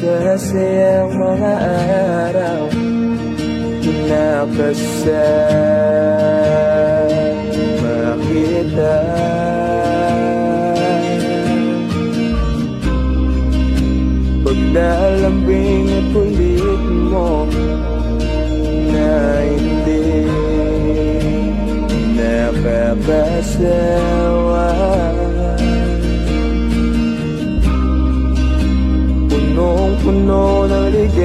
masasayang mga araw Nakasama kita Paglalambing at ulit mo Na hindi nakakasawa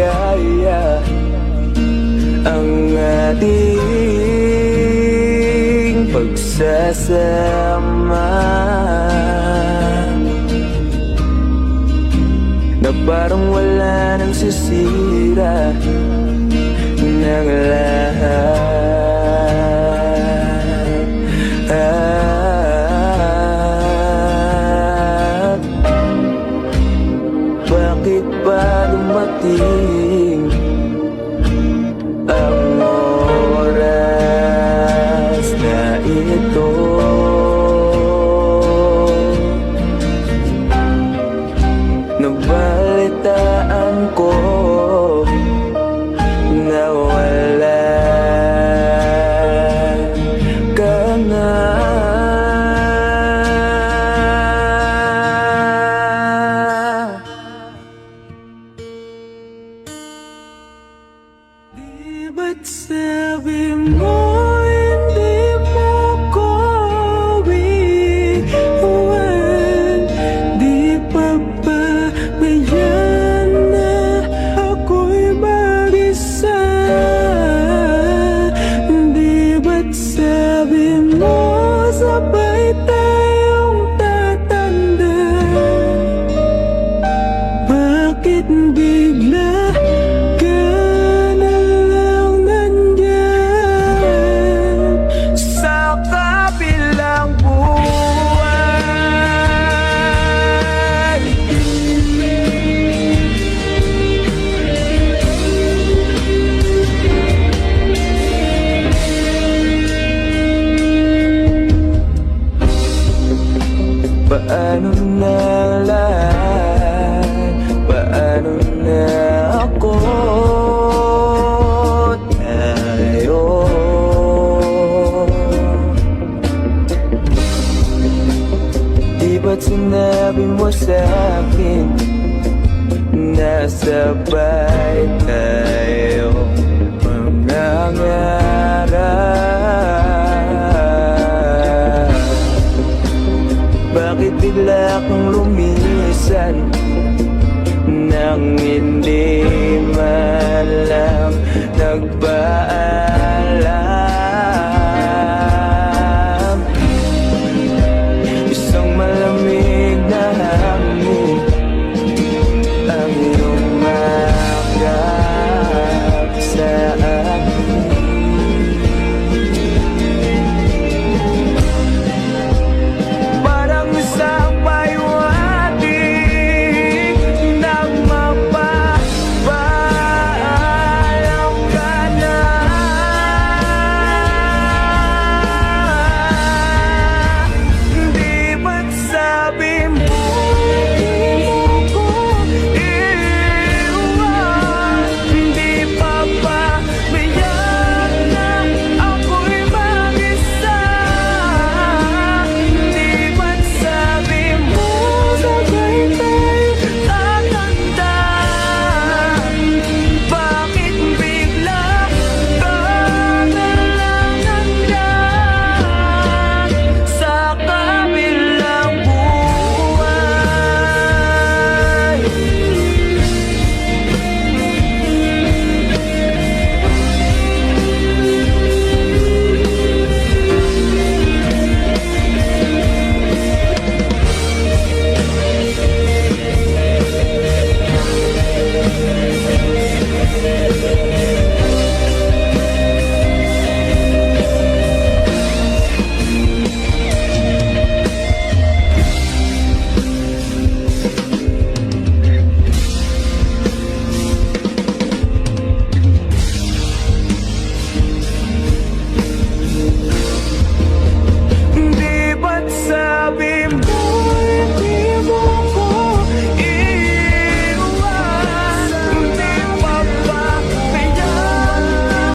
ligaya Ang ating pagsasama. Na parang wala nang sisira Ng lahat Nabalitaan ko na wala ka na. Di ba't sabi mo baby Paano na lahat? Paano na ako? Tayo Di ba't sinabi mo sa akin Nasabay tayo mangangarap bigla kang lumisan Nang hindi man lang nagbago